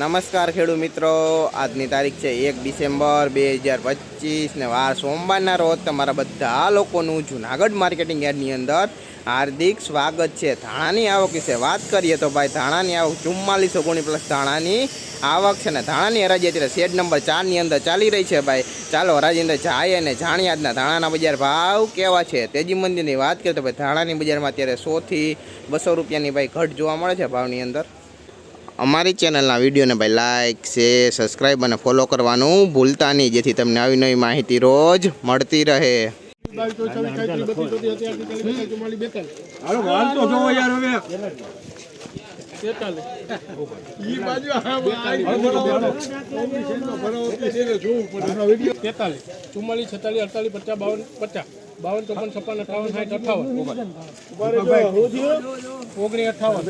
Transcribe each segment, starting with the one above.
નમસ્કાર ખેડૂત મિત્રો. આજની તારીખ છે એક ડિસેમ્બર બે હજાર પચીસ ને વાર સોમવારના રોજ તમારા બધા લોકોનું જુનાગઢ માર્કેટિંગ યાર્ડની અંદર હાર્દિક સ્વાગત છે. ધાણાની આવક વિશે વાત કરીએ તો ભાઈ ધાણાની આવક ચુમ્માલીસ ઓગણી પ્લસ ધાણાની આવક છે ને ધાણાની હરાજી અત્યારે શેડ નંબર ચારની અંદર ચાલી રહી છે ભાઈ. ચાલો હરાજી અંદર જાય અને જાણીએ આજના ધાણાના બજાર ભાવ કેવા છે. તેજી મંદિરની વાત કરીએ તો ભાઈ ધાણાની બજારમાં અત્યારે સોથી બસો રૂપિયાની ભાઈ ઘટ જોવા મળે છે ભાવની અંદર. અમારી ચેનલના વિડીયોને ભાઈ લાઇક શેર સબસ્ક્રાઈબ અને ફોલો કરવાનું ભૂલતા નહીં જેથી તમને આવી નવી માહિતી રોજ મળતી રહે. ચુમ્માલીસ છેતાલીસ અડતાલીસ પચાસ બાવન. પચાસ બાવન ચોપન છપ્પન અઠાવન સાઠ અઠાવન. ઓગણી અઠાવન.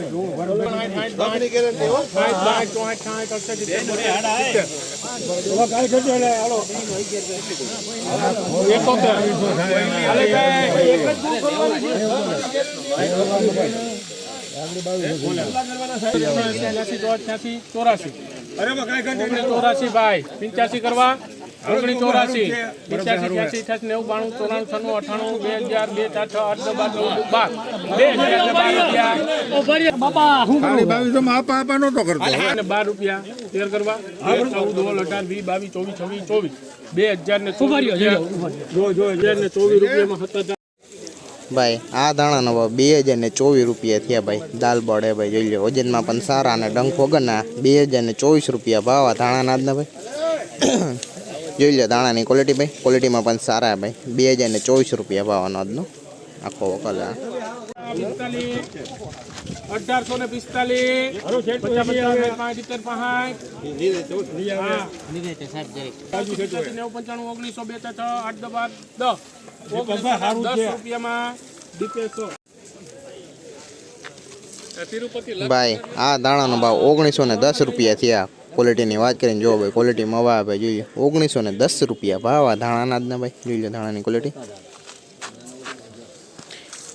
ચોરાસી. ચોરાસી ભાઈ પંચ્યાસી કરવા. ઓગણીસ ચોરાસી પિંચ્યાસી ત્યાંસી અઠ્યાસી નેવું બાણું ચોરાણું છન્નું અઠાણું બે હજાર બે ચાર છ આઠ દસ બાર ચૌદ બાર. બે હજાર બાર રૂપિયા. ખાલી બાવીસો માં આપા આપા નતો કરતો. અને બાર રૂપિયા તેર કરવા. ચૌદ સોળ અઢાર વીસ બાવીસ ચોવીસ છવ્વીસ ચોવીસ. બે હજાર ને ચોવીસ રૂપિયા. જો જો હજાર ને ચોવીસ રૂપિયામાં હતા ભાઈ આ દાણાનો નવા બે હજાર ને ચોવીસ રૂપિયા થયા ભાઈ. દાલ બળે ભાઈ જોઈ લો વજનમાં પણ સારા અને ડંખ વગરના બે હજાર ને ચોવીસ રૂપિયા ભાવ આ ધાણાના ને ભાઈ. જોઈ લો દાણાની ક્વોલિટી ભાઈ. ક્વોલિટીમાં પણ સારા ભાઈ. બે હજાર ને ચોવીસ રૂપિયા ભાવનો આજનો. આખો કલર બે છ ભાઈ, આ દાણાનો ભાવ ઓગણીસો ને દસ રૂપિયા થયા. ક્વોલિટીની વાત કરીને જો ભાઈ ક્વોલિટીમાં વાહ ભાઈ જોઈએ ઓગણીસો ને દસ રૂપિયા ભાવ આ ધાણાના આજના ભાઈ? જોઈ લો ધાણાની ક્વોલિટી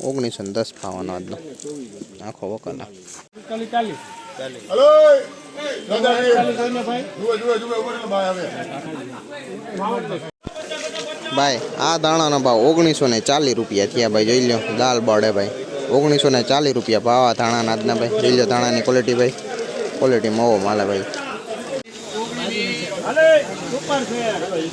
ઓગણીસો ને દસ ભાવનો આજનો આખો ચાલીસ ભાઈ આ દાણાનો ભાવ ઓગણીસો ને ચાલીસ રૂપિયા થયા ભાઈ જોઈ લો દાલ બળે ભાઈ. ઓગણીસો ને ચાલીસ રૂપિયા ભાવ આ ધાણાના આજના ભાઈ. જોઈ લો ધાણાની ક્વોલિટી ભાઈ. ક્વોલિટી મોવો માલે ભાઈ. રૂપિયા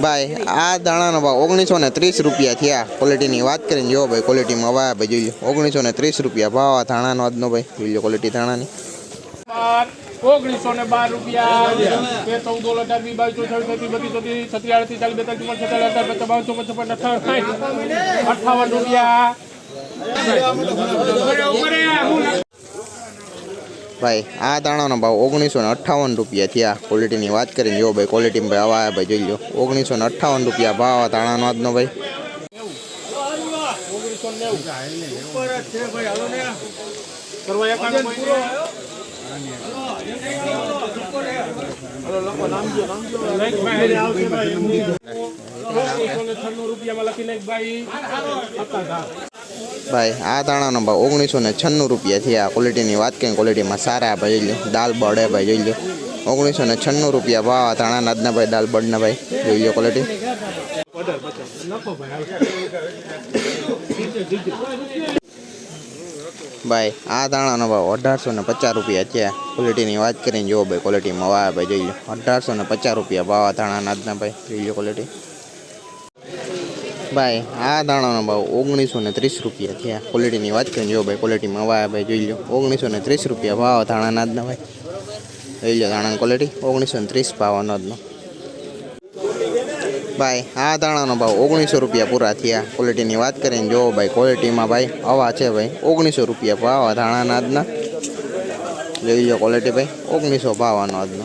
ભાઈ આ દાણાનો ભાવ ઓગણીસો ને ત્રીસ રૂપિયા થયા ક્વોલિટીની વાત કરીને જો ભાઈ ક્વોલિટીમાં વાહ ભાઈ જોઈ ઓગણીસો ને ત્રીસ રૂપિયા ભાવ આ ધાણાનો આજનો ભાઈ જોઈ લો ક્વોલિટી ધાણાની ઓગણીસો ને બાર રૂપિયા બે ચૌદ ઓળ અઢાર વીસ બાવીસ છવ્વીસ બત્રીસ ચોત્રીસ છત્રીસ આડત્રીસ ચાલીસ બેતાલીસ ચુમ્માલીસ છેતાલીસ અઢાર પચાસ બાવન ચોપન છપ્પન અઠાવન સાઠ અઠાવન રૂપિયા ભાઈ, આ દાણાનો ભાવ ઓગણીસો ને અઠ્ઠાવન રૂપિયા થયા ક્વોલિટીની વાત કરીને જો ભાઈ ક્વોલિટી ભાઈ આવા ભાઈ, જોઈ લો ઓગણીસો ને અઠ્ઠાવન રૂપિયા ભાવ આ દાણાનો આજનો ભાઈ? લખ નાખ ભાઈ. ભાઈ, આ દાણાનો ભાવ ઓગણીસો ને છન્નું રૂપિયા થયા ક્વોલિટીની વાત કરીને ક્વોલિટીમાં સારા ભાઈ, જોઈ લો દાલ બળે ભાઈ, જોઈ લો ઓગણીસો ને છન્નું રૂપિયા ભાવ આ દાણાના આજના ભાઈ, દાલ બળના ભાઈ, જોઈ લો ક્વોલિટી ભાઈ, આ દાણાનો ભાવ અઢારસો ને પચાસ રૂપિયા થયા ક્વોલિટીની વાત કરીને જુઓ ભાઈ ક્વોલિટીમાં વાહ ભાઈ, જોઈ લો અઢારસો ને પચાસ રૂપિયા ભાવ આ દાણાના આજના ભાઈ, જોઈ લો ક્વોલિટી ભાઈ, આ દાણાનો ભાવ ઓગણીસો ને ત્રીસ રૂપિયા થયા ક્વોલિટીની વાત કરીને જો ભાઈ ક્વોલિટીમાં વાહ ભાઈ, જોઈ લો ઓગણીસો ને ત્રીસ રૂપિયા ભાવ દાણાના આજના ભાઈ. જોઈ લો દાણાની ક્વોલિટી ઓગણીસો ને ત્રીસ ભાવનો આજનો ભાઈ, આ દાણાનો ભાવ ઓગણીસો રૂપિયા પૂરા થયા. ક્વોલિટીની વાત કરીને જો ભાઈ ક્વોલિટીમાં ભાઈ, આવા છે ભાઈ, ઓગણીસો રૂપિયા ભાવ દાણાના આજના જોઈ લો ક્વોલિટી ભાઈ, ઓગણીસો ભાવનો આજનો